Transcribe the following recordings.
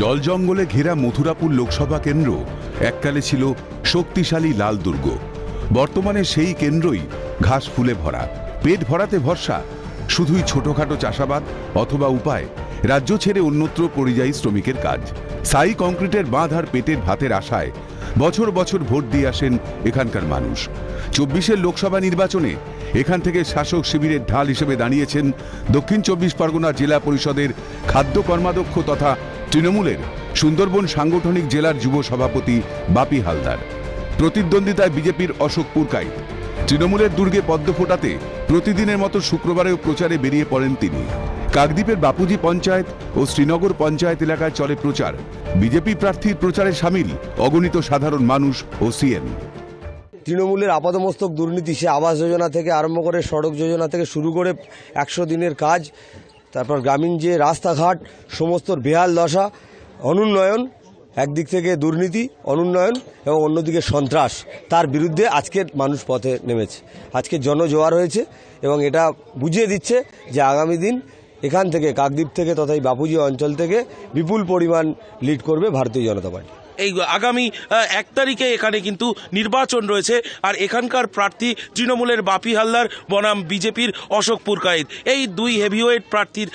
জল জঙ্গলে ঘেরা মথুরাপুর লোকসভা কেন্দ্র। এককালে ছিল শক্তিশালী লাল দুর্গ। বর্তমানে সেই কেন্দ্রই ঘাস ফুলে ভরা। পেট ভরাতে ভরসা। শুধুই ছোটখাটো চাষাবাদ অথবা উপায়। রাজ্য ছেড়ে অন্যত্র পরিযায়ী শ্রমিকের কাজ। সাই কংক্রিটের বাঁধ আর পেটের ভাতের আশায় বছর বছর ভোট দিয়ে আসেন এখানকার মানুষ। চব্বিশের লোকসভা নির্বাচনে এখান থেকে শাসক শিবিরের ঢাল হিসেবে দাঁড়িয়েছেন দক্ষিণ চব্বিশ পরগনা জেলা পরিষদের খাদ্য কর্মাধ্যক্ষ তথা তৃণমূলের সুন্দরবন সাংগঠনিক জেলার যুব সভাপতি বাপি হালদার, প্রতিদ্বন্দ্বিতায় বিজেপির অশোক পুরকাইত তৃণমূলের দুর্গে পদ্ম ফোটাতে প্রতিদিনের মতো শুক্রবারেও প্রচারে বেরিয়ে পড়েন তিনি। কাকদ্বীপের বাপুজি পঞ্চায়েত ও শ্রীনগর পঞ্চায়েত এলাকায় চলে প্রচার। বিজেপি প্রার্থীর প্রচারে সামিল অগণিত সাধারণ মানুষ ও সিএন তৃণমূলের আপাদমস্তক দুর্নীতি সে আবাস যোজনা থেকে আরম্ভ করে সড়ক যোজনা থেকে শুরু করে একশো দিনের কাজ তারপর গ্রামীণ যে রাস্তাঘাট, সমস্ত বেহাল দশা, অনুন্নয়ন, একদিক থেকে দুর্নীতি, অনুন্নয়ন এবং অন্যদিকে সন্ত্রাস, তার বিরুদ্ধে আজকের মানুষ পথে নেমেছে। আজকে জনজোয়ার হয়েছে এবং এটা বুঝিয়ে দিচ্ছে যে আগামী দিন এখান থেকে, কাকদ্বীপ থেকে তথা এই বাপুজি অঞ্চল থেকে বিপুল পরিমাণ লিড করবে ভারতীয় জনতা পার্টি। এই আগামী এক তারিখে এখানে কিন্তু নির্বাচন রয়েছে। আর এখানকার প্রার্থী তৃণমূলের বাপি হালদার, বনাম বিজেপির অশোক পুরকায়েত। এই দুই হেভিওয়েট প্রার্থীর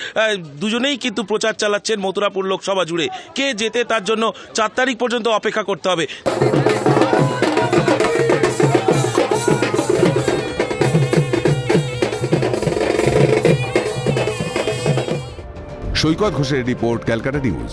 দুজনেই কিন্তু প্রচার চালাচ্ছেন মথুরাপুর লোকসভা জুড়ে। কে যেতে তার জন্য চার তারিখ পর্যন্ত অপেক্ষা করতে হবে। সৈকত ঘোষের রিপোর্ট, ক্যালকাটা নিউজ।